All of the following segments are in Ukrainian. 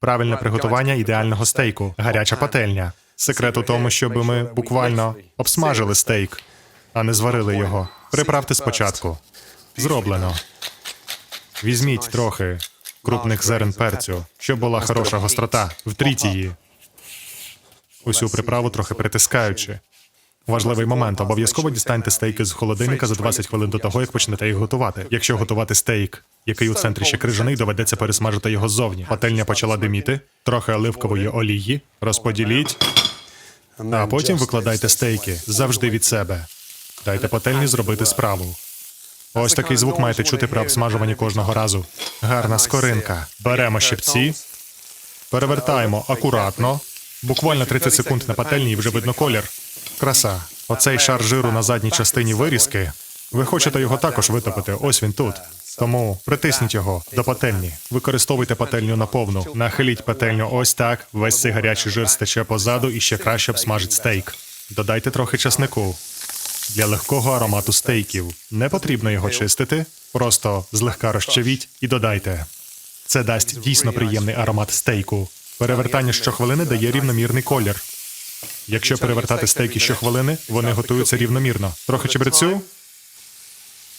Правильне приготування ідеального стейку, гаряча пательня. Секрет у тому, щоб ми буквально обсмажили стейк, а не зварили його. Приправте спочатку. Зроблено. Візьміть трохи крупних зерен перцю, щоб була хороша гострота. Втріть її. Усю приправу трохи притискаючи. Важливий момент. Обов'язково дістаньте стейки з холодильника за 20 хвилин до того, як почнете їх готувати. Якщо готувати стейк, який у центрі ще крижаний, доведеться пересмажити його ззовні. Пательня почала диміти, трохи оливкової олії, розподіліть, а потім викладайте стейки завжди від себе. Дайте пательні зробити справу. Ось такий звук маєте чути при обсмажуванні кожного разу. Гарна скоринка. Беремо щипці, перевертаємо акуратно. Буквально 30 секунд на пательні і вже видно колір. Краса. Оцей шар жиру на задній частині вирізки. Ви хочете його також витопити. Ось він тут. Тому притисніть його до пательні. Використовуйте пательню наповну. Нахиліть пательню ось так. Весь цей гарячий жир стече позаду і ще краще обсмажить стейк. Додайте трохи часнику для легкого аромату стейків. Не потрібно його чистити, просто злегка розчавіть і додайте. Це дасть дійсно приємний аромат стейку. Перевертання щохвилини дає рівномірний колір. Якщо перевертати стейки щохвилини, вони готуються рівномірно. Трохи чебрецю.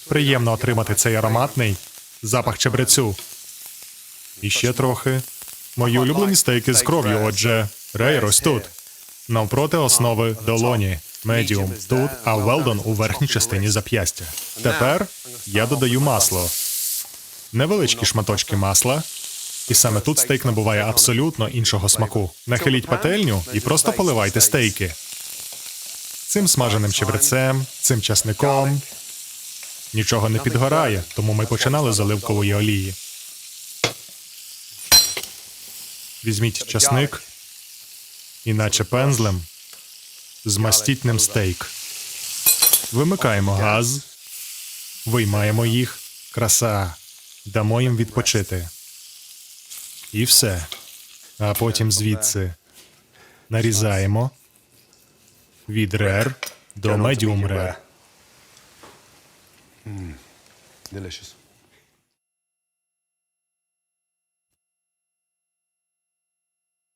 Приємно отримати цей ароматний запах чебрецю. І ще трохи. Мої улюблені стейки з кров'ю, отже, рейр ось тут. Навпроти основи долоні. Медіум тут, а велдон у верхній частині зап'ястя. Тепер я додаю масло. Невеличкі шматочки масла. І саме тут стейк набуває абсолютно іншого смаку. Нахиліть пательню і просто поливайте стейки. Цим смаженим чебрецем, цим часником. Нічого не підгорає, тому ми починали з оливкової олії. Візьміть часник, іначе пензлем змастіть ним стейк. Вимикаємо газ, виймаємо їх. Краса. Дамо їм відпочити. І все. А потім звідси нарізаємо від рер до медіум рер. Delicious.